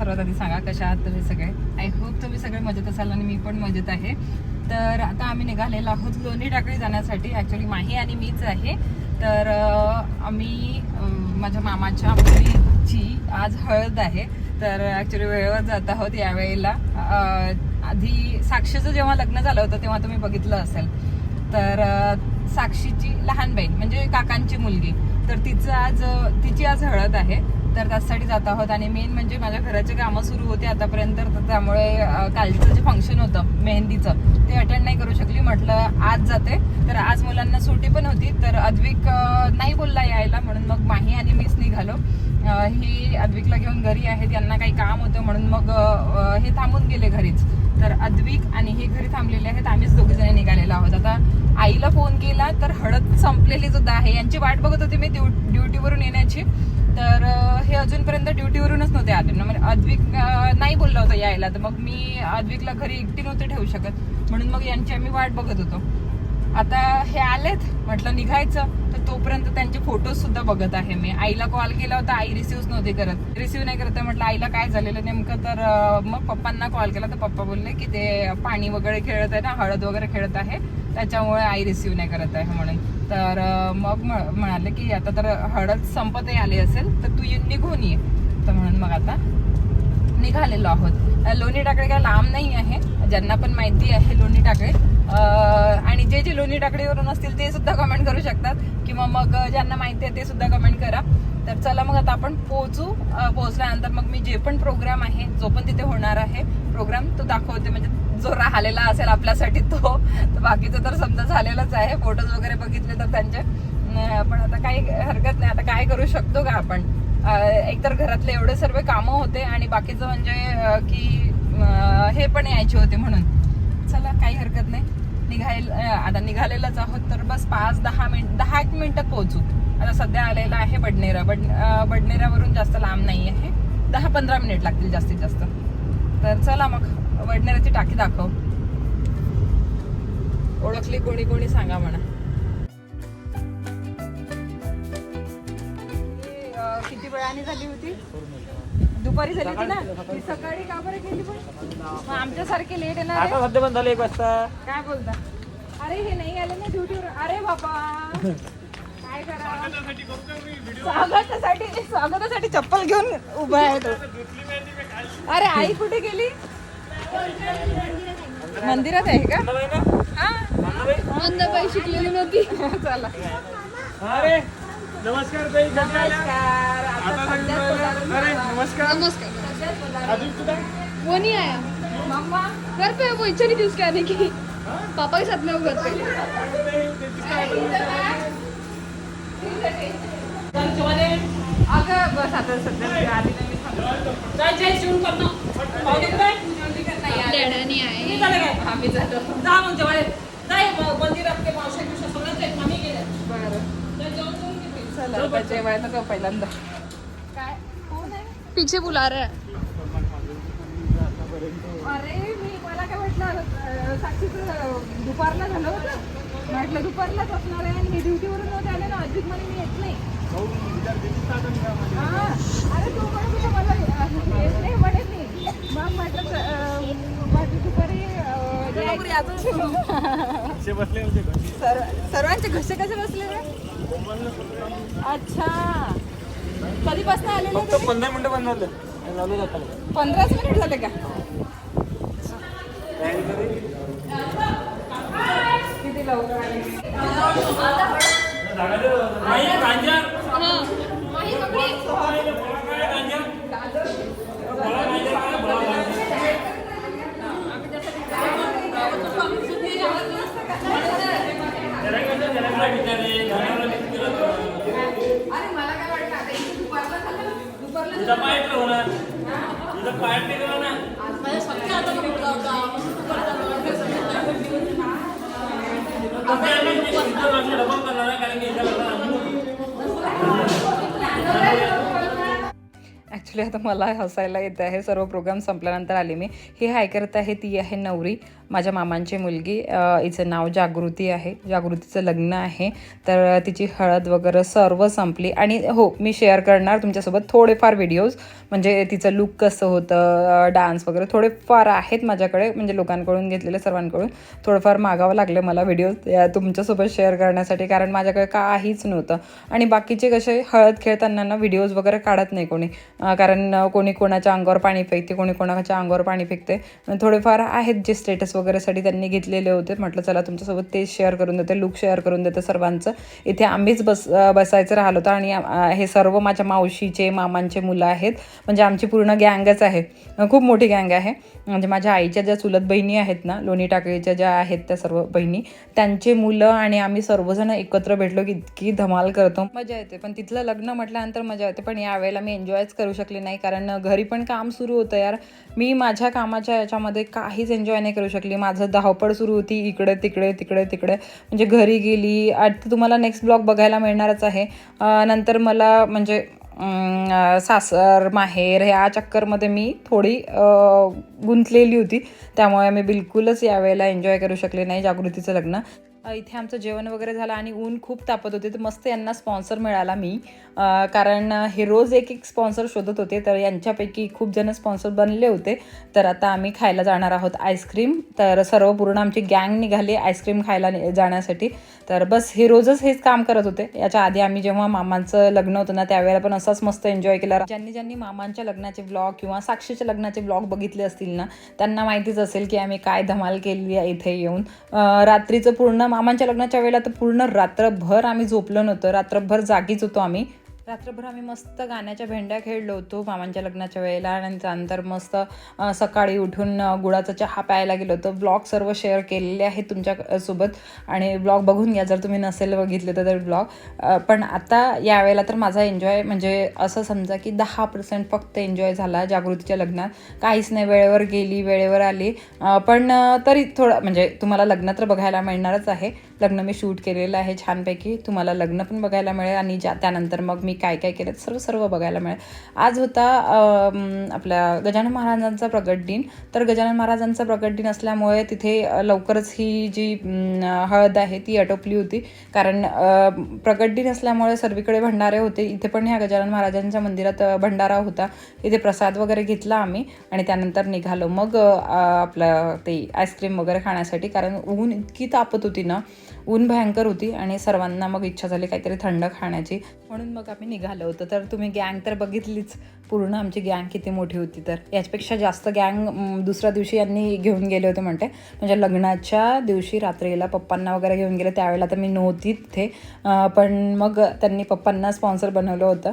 सर्वात आधी सांगा कशा आहात तुम्ही सगळे? आय होप तुम्ही सगळे मजेत असाल आणि मी पण मजेत आहे. तर आता आम्ही निघालेलो आहोत लोणी टाकळी जाण्यासाठी. ॲक्च्युली माही आणि मीच आहे. तर आम्ही माझ्या मामाच्या मुलीची आज हळद आहे. तर ॲक्च्युली वेळेवर जात आहोत यावेळेला. आधी साक्षीचं जेव्हा लग्न झालं होतं तेव्हा तुम्ही बघितलं असेल. तर साक्षीची लहान बहीण म्हणजे काकांची मुलगी. तर तिचं आज तिची आज हळद आहे. तर त्यासाठी जात आहोत. आणि मेन म्हणजे माझ्या घराचे कामं सुरू होते आतापर्यंत तर त्यामुळे कालचं जे फंक्शन होतं मेहंदीचं ते अटेंड नाही करू शकली. म्हटलं आज जाते. तर आज मुलांना सुट्टी पण होती तर अद्विक नाही बोलला यायला म्हणून मग माही आणि मीच निघालो. ही अद्विकला घेऊन घरी आहेत. यांना काही काम होतं म्हणून मग हे थांबून गेले घरीच. तर अद्विक आणि हे घरी थांबलेले आहेत. आम्हीच दोघे जण निघालेलो आहोत. आता आईला फोन केला तर हळद संपलेली सुद्धा आहे. यांची वाट बघत होती मी ड्युटीवरून येण्याची. तर हे अजूनपर्यंत ड्युटीवरूनच नव्हते आले. ना म्हणजे अद्विक नाही बोलला होता यायला. तर मग मी अद्विकला घरी एकटी नव्हते ठेवू शकत. म्हणून मग यांची आम्ही वाट बघत होतो. आता हे आलेत म्हटलं निघायचं. तर तोपर्यंत त्यांचे फोटोज सुद्धा बघत आहे मी. आईला कॉल केला होता आई रिसिव्ह नव्हती करत. रिसिव्ह नाही करत आहे. म्हटलं आईला काय झालेलं? नेमकं तर मग पप्पांना कॉल केला तर पप्पा बोलले की ते पाणी वगैरे खेळत आहे ना हळद वगैरे खेळत आहे. त्याच्यामुळे आई रिसिव्ह नाही करत आहे म्हणून. तर मग म्हणाले की आता तर हळद संपतही आली असेल तर तू येऊन निघून ये. तर म्हणून मग आता निघालेलो आहोत. लोणी टाकळे काय लांब नाही आहे. ज्यांना पण माहिती आहे लोणी टाकळे. आणि जे जे लोणी टाकळीवरून असतील ते सुद्धा कमेंट करू शकतात. किंवा मग ज्यांना माहिती आहे ते सुद्धा कमेंट करा. तर चला मग आता आपण पोहोचू पोहोचल्यानंतर मग मी जे पण प्रोग्राम आहे जो पण तिथे होणार आहे प्रोग्राम तो दाखवते. म्हणजे जो राहिलेला असेल आपल्यासाठी तो. तर बाकीचं तर समजा झालेलंच आहे. फोटोज वगैरे बघितले तर त्यांचे. पण आता काही हरकत नाही. आता काय करू शकतो का आपण? एकतर घरातले एवढे सर्व कामं होते आणि बाकीचं म्हणजे की हे पण यायचे होते म्हणून. चला काही हरकत नाही. निघायला आता निघालेलंच आहोत तर बस पाच दहा मिनिट दहा एक मिनिटात पोहोचू. आता सध्या आलेला आहे बडनेरा. बड बडनेरावरून जास्त लांब नाही आहे. दहा पंधरा मिनिट लागतील जास्तीत जास्त. तर चला मग वडनेराची टाकी दाखव. ओळखली कोणी कोणी सांगा म्हणा. ही, किती वेळाने झाली होती? दुपारी झाली होती ना? ही सकाळी का बरं केली पण? मग आमच्यासारखे लेट येणार आहे? आता सध्या पण झालं एक वाजता. काय बोलता? अरे हे नाही आले ना ड्युटीवर अरे बाबा. काय करा? स्वागतासाठी स्वागतासाठी चप्पल घेऊन उभा आहे तो. अरे आई कुठे गेली? मंदिरात आहे का? हा. मंदाबाई? शिकलेली नव्हती. चला. अरे नमस्कार ताई आल्या? नमस्कार. आता सध्याच अरे झाला. नमस्कार. नमस्कार. अजून वो नहीं आया मम्मा घर पे है, वो इच्छा नहीं थी उसके आने की. पापा के साथ में वो घर पे अगं बस आता सध्या आली नाही. मी थांबते. डॅडा नहीं आए आम्ही झालो बरं. चला आता जेवायला जाऊ पहिल्यांदा. काय? कोण आहे? पीछे बुला रहा है. अरे मी मला काय अं, साक्षीचं दुपारला झालं होतं. म्हटलं दुपारलाच असणार आहे आणि हे ड्युटीवरून नव्हते आले ना अधिक म्हणे मी येत नाही. हा. अरे तू म्हणत होता मला येत नाही म्हणत नाही. मग म्हटलं म्हटलं असे बसले सर्वांचे घसे कसे बसले अच्छा. कधीपासून तुम्ही? पंधरा मिनिटं बंद झालं. पंधराच मिनिट झाले का? किती लवकर आले नाही गांजा अरे मला काय वाटलं आता इथे दुपारला झालं ना? दुपारला तुझा पाय ठेव ना तुझा पाय ठेव ना डबल करणार कारण की ॲक्च्युली आता मला हसायला येत आहे सर्व प्रोग्राम संपल्यानंतर आले मी. ही हाय करत आहे ती आहे नवरी माझ्या मामांची मुलगी. हिचं नाव जागृती आहे. जागृतीचं लग्न आहे. तर तिची हळद वगैरे सर्व संपली. आणि हो मी शेअर करणार तुमच्यासोबत थोडेफार व्हिडिओज म्हणजे तिचं लुक कसं होतं डान्स वगैरे थोडेफार आहेत माझ्याकडे. म्हणजे लोकांकडून घेतलेले सर्वांकडून. थोडंफार मागावं लागलं मला व्हिडिओज तुमच्यासोबत शेअर करण्यासाठी. कारण माझ्याकडे काहीच नव्हतं. आणि बाकीचे कसे हळद खेळताना ना व्हिडिओज वगैरे काढत नाही कोणी. कारण कोणी कोणाच्या अंगावर पाणी फेकते कोणी कोणाच्या अंगावर पाणी फेकते. थोडेफार आहेत जे स्टेटस वगैरेसाठी त्यांनी घेतलेले होते. म्हटलं चला तुमच्यासोबत तेच शेअर करून देते लुक शेअर करून देते सर्वांचं. इथे आम्हीच बस बसायचं राहिलो होतं आणि हे सर्व माझ्या मावशीचे मामांचे मुलं आहेत. म्हणजे आमची पूर्ण गँगच आहे. खूप मोठी गँग आहे. म्हणजे माझ्या आईच्या ज्या चुलत बहिणी आहेत ना लोणी टाकळीच्या ज्या आहेत त्या सर्व बहिणी त्यांचे मुलं आणि आम्ही सर्वजण एकत्र भेटलो की इतकी धमाल करतो. मजा येते. पण तिथलं लग्न म्हटल्यानंतर मजा येते. पण यावेळेला मी एन्जॉयच करू शकते शकले नाही. कारण घरी पण काम सुरू होतं यार. मी माझ्या कामाच्या याच्यामध्ये काहीच एन्जॉय नाही करू शकली. माझं धावपळ सुरू होती. इकडे तिकडे तिकडे तिकडे. म्हणजे घरी गेली. आता तुम्हाला नेक्स्ट ब्लॉग बघायला मिळणारच आहे. नंतर मला म्हणजे सासर माहेर ह्या चक्करमध्ये मी थोडी गुंतलेली होती. त्यामुळे मी बिलकुलच यावेळेला एन्जॉय करू शकले नाही जागृतीचं लग्न. इथे आमचं जेवण वगैरे झालं आणि ऊन खूप तापत होते. तर मस्त यांना स्पॉन्सर मिळाला मी. कारण हे रोज एक एक स्पॉन्सर शोधत होते. तर यांच्यापैकी खूप जण स्पॉन्सर बनले होते. तर आता आम्ही खायला जाणार आहोत आईस्क्रीम तर सर्व पूर्ण आमची गँग निघाली आईस्क्रीम खायला जाण्यासाठी. तर बस हे रोजच हेच काम करत होते. याच्या आधी आम्ही जेव्हा मामांचं लग्न होतं ना त्यावेळेला पण असाच मस्त एन्जॉय केला. ज्यांनी ज्यांनी मामांच्या लग्नाचे ब्लॉग किंवा साक्षीच्या लग्नाचे ब्लॉग बघितले असतील ना त्यांना माहितीच असेल की आम्ही काय धमाल केली आहे इथे येऊन. रात्रीचं पूर्ण मामांच्या लग्नाच्या वेळेला तर पूर्ण रात्रभर आम्ही झोपलो नव्हतं. रात्रभर जागीच होतो आम्ही. रात्रभर आम्ही मस्त गाण्याच्या भेंड्या खेळलो होतो मामांच्या लग्नाच्या वेळेला. आणि त्यानंतर मस्त सकाळी उठून गुळाचा चहा प्यायला गेलो होतो. ब्लॉग सर्व शेअर केलेले आहेत तुमच्यासोबत. आणि ब्लॉग बघून घ्या. जर तुम्ही नसेल बघितले तर ब्लॉग. पण आता यावेळेला तर माझा एन्जॉय म्हणजे असं समजा की दहा पर्सेंट फक्त एन्जॉय झाला जागृतीच्या लग्नात. काहीच नाही वेळेवर गेली वेळेवर आली. पण तरी थोडं म्हणजे तुम्हाला लग्न तर बघायला मिळणारच आहे. लग्न मी शूट केलेलं आहे छानपैकी. तुम्हाला लग्न पण बघायला मिळेल आणि ज्या त्यानंतर मग मी काय काय केलं सर्व सर्व बघायला मिळेल. आज होता आपल्या गजानन महाराजांचा प्रगट दिन. तर गजानन महाराजांचा प्रगट दिन असल्यामुळे तिथे लवकरच ही जी हळद आहे ती आटोपली होती. कारण प्रगट दिन असल्यामुळे सर्वीकडे भंडारे होते. इथे पण ह्या गजानन महाराजांच्या मंदिरात भंडारा होता. इथे प्रसाद वगैरे घेतला आम्ही आणि त्यानंतर निघालो. मग आपलं ते आईस्क्रीम वगैरे खाण्यासाठी. कारण ऊन इतकी तापत होती ना ऊन भयंकर होती आणि सर्वांना मग इच्छा झाली काहीतरी थंड खाण्याची. म्हणून मग आम्ही निघालो होतो. तर तुम्ही गँग तर बघितलीच. पूर्ण आमची गँग किती मोठी होती तर. याच्यापेक्षा जास्त गँग दुसऱ्या दिवशी यांनी घेऊन गेले होते म्हणते. म्हणजे लग्नाच्या दिवशी रात्रीला पप्पांना वगैरे घेऊन गेले. त्यावेळेला तर मी नव्हती तिथे. पण मग त्यांनी पप्पांना स्पॉन्सर बनवलं होतं.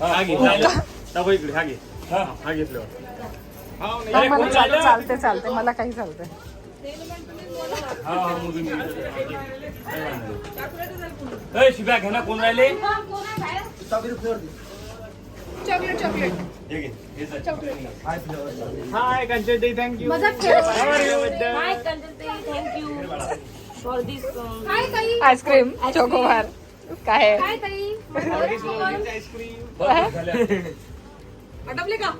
हा हा हा हा चालते चालते मला काही चालतंय. हा हा शिब्या घे ना कोण राहिले chocolate chocolate. Hi Kanchan thank you माझा Hi, Kanjal thank you for this. Um, काय ताई? आईस्क्रीम चोकोबार काय काय ताई आटपले का?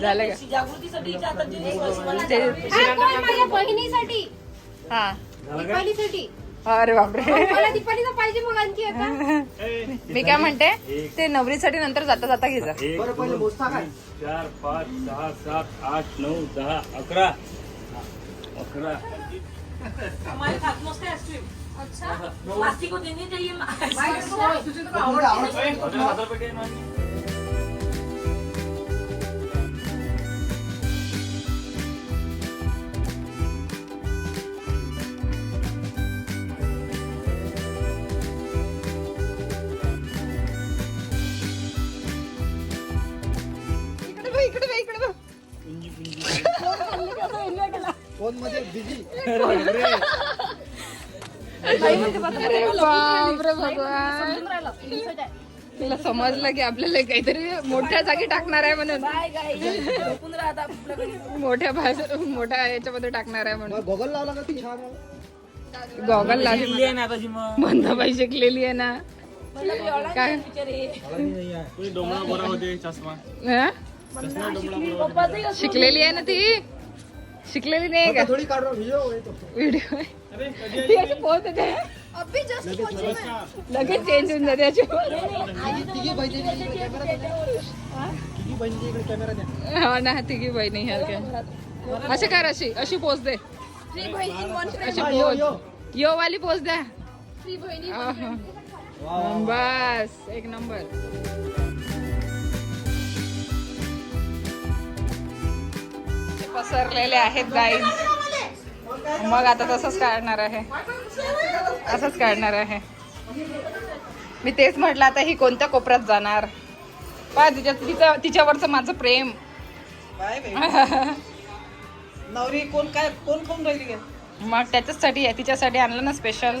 झालं का? जागृतीसाठी आता जे मला कोण माझ्या बहिणीसाठी. हा. दीपालीसाठी. अरे बापरे. मला दीपालीचा पाहिजे मग आणखी आता. मी काय म्हणते? ते नवरीसाठी नंतर जाता जाता घे जा. एक दोन तीन चार पाच सहा सात आठ नऊ दहा अकरा. अकरा. हमारे आइसक्रीम अच्छा. प्लास्टिक को देनी चाहिए भगवान तिला समजलं की आपल्याला काहीतरी मोठ्या जागी टाकणार आहे म्हणून. मोठ्या भाषा मोठ्या याच्यामध्ये टाकणार आहे म्हणून. गॉगल लावला का ती छान? गॉगल लावली आहे ना मग. मंदाबाई शिकलेली आहे ना. काय? हा? शिकलेली आहे ना ती? शिकलेली नाही का? व्हिडिओ ती. अशी अभी जस्ट लगेच चेंज होऊन जाते अशी हो ना तिघी बहिणी ह्या अशी कर अशी अशी पोच दे. बहिणी अशी यो, यो. पोच यो. वाली पोच द्या. बहिणी. बस एक नंबर पसरलेले आहेत गाईज मग आता तसंच काढणार आहे. असंच काढणार आहे. मी तेच म्हटलं आता ही कोणत्या कोपऱ्यात जाणार? पा तिच्या तिचं तिच्यावरचं माझं प्रेम. काय? नवरी कोण काय कोण कोण राहिली मग त्याच्यासाठी आहे तिच्यासाठी आणलं ना स्पेशल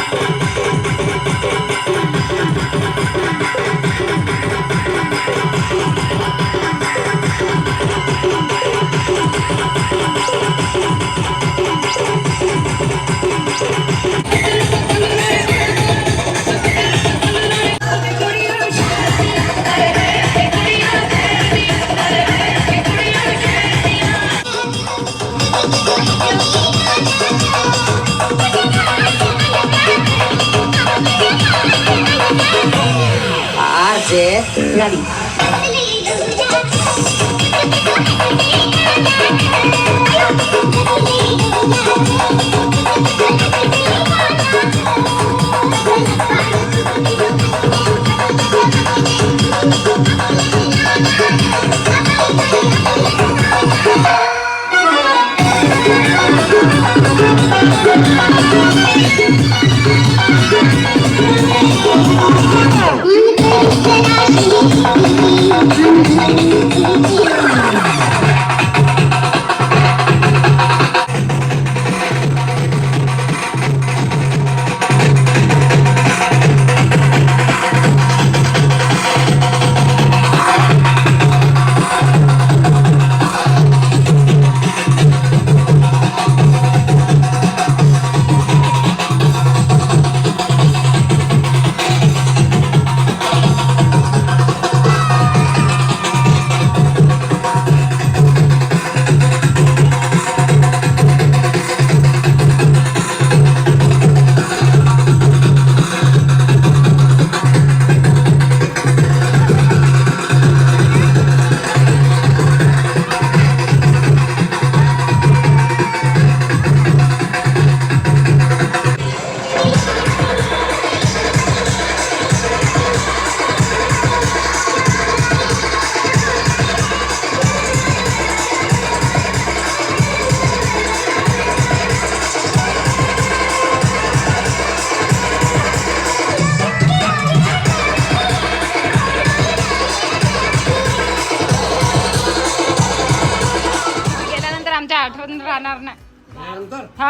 गेल्यानंतर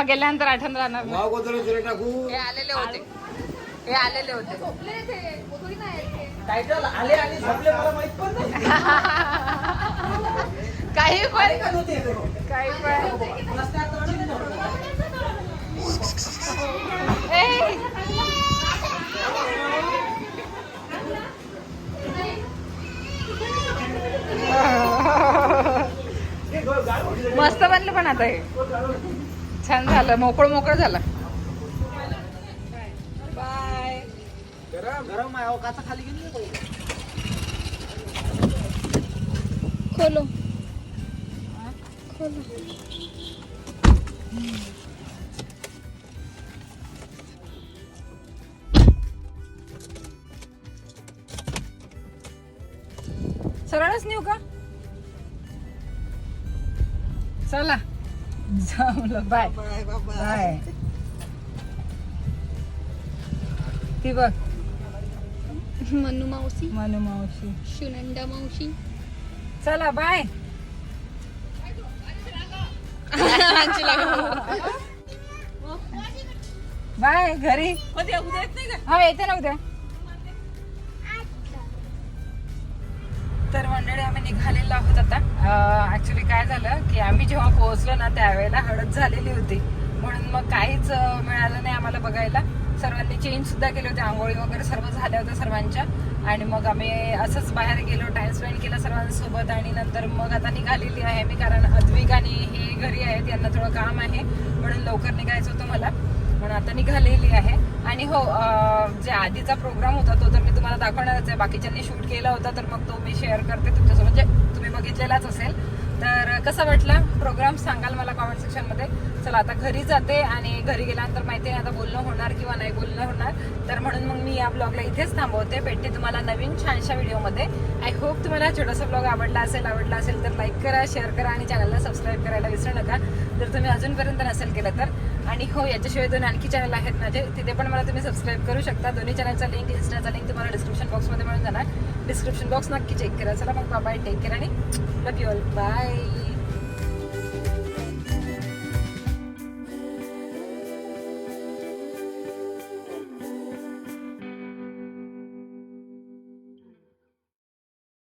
हा गेल्यानंतर आठवण राहणार नाही हे आलेले होते हे आलेले होते. टायटल आले आणि झोपले मला माहीत पण नाही काही पण का नव्हते ते? काही पण रस्त्यात. ए! मस्त बनलं पण आता हे छान झालं. मोकळं मोकळं झालं. बाय. गरम. गरम आहे. अहो, काचा खाली गेली. खोलो खोलो. सरळच नेऊ का? चला. जमलं बाय बाय, ती बघ मनु मावशी मनू मावशी सुनंदा मावशी चला बाय बाय घरी उद्या उद्या येत नाही का हा येते ना उद्या तर मंडळी आम्ही निघालेलो आहोत आता. ऍक्च्युली काय झालं की आम्ही जेव्हा पोहोचलो ना त्यावेळेला हळद झालेली होती. म्हणून मग काहीच मिळालं नाही आम्हाला बघायला. सर्वांनी चेंज सुद्धा केले होते आंघोळी वगैरे सर्व झाल्या होत्या सर्वांच्या. आणि मग आम्ही असंच बाहेर गेलो टाइम स्पेंड केला सर्वांसोबत. आणि नंतर मग आता निघालेली आहे मी कारण अद्विक आणि हे घरी आहेत यांना थोडं काम आहे. म्हणून लवकर निघायचं होतं मला. म्हणून आता निघालेली आहे. आणि हो जे आधीचा प्रोग्राम होता तो तर मी तुम्हाला दाखवणारच आहे. बाकीच्यांनी शूट केला होता तर मग तो मी शेअर करते तुमच्यासोबत. जे तुम्ही बघितलेलाच असेल. तर कसा वाटला? प्रोग्राम सांगाल मला कॉमेंट सेक्शनमध्ये चला आता घरी जाते आणि घरी गेल्यानंतर माहिती आहे आता बोलणं होणार किंवा नाही बोलणं होणार. तर म्हणून मग मी या ब्लॉगला इथेच थांबवते. भेटते तुम्हाला नवीन छानशा व्हिडिओमध्ये. आय होप तुम्हाला छोटासा ब्लॉग आवडला असेल आवडला असेल तर लाईक करा शेअर करा आणि चॅनलला सबस्क्राईब करायला विसरू नका. जर तुम्ही अजूनपर्यंत नसेल केलं तर. आणि हो याच्याशिवाय दोन आणखी चॅनल आहेत माझे. तिथे पण मला तुम्ही सबस्क्राईब करू शकता. दोन्ही चॅनलचा लिंक इन्स्टाचा लिंक तुम्हाला डिस्क्रिप्शन बॉक्समध्ये मिळून जाणार. डिस्क्रिप्शन बॉक्स नक्की चेक करा. चला मग बाय टेक केअर आणि लव यू ऑल बाय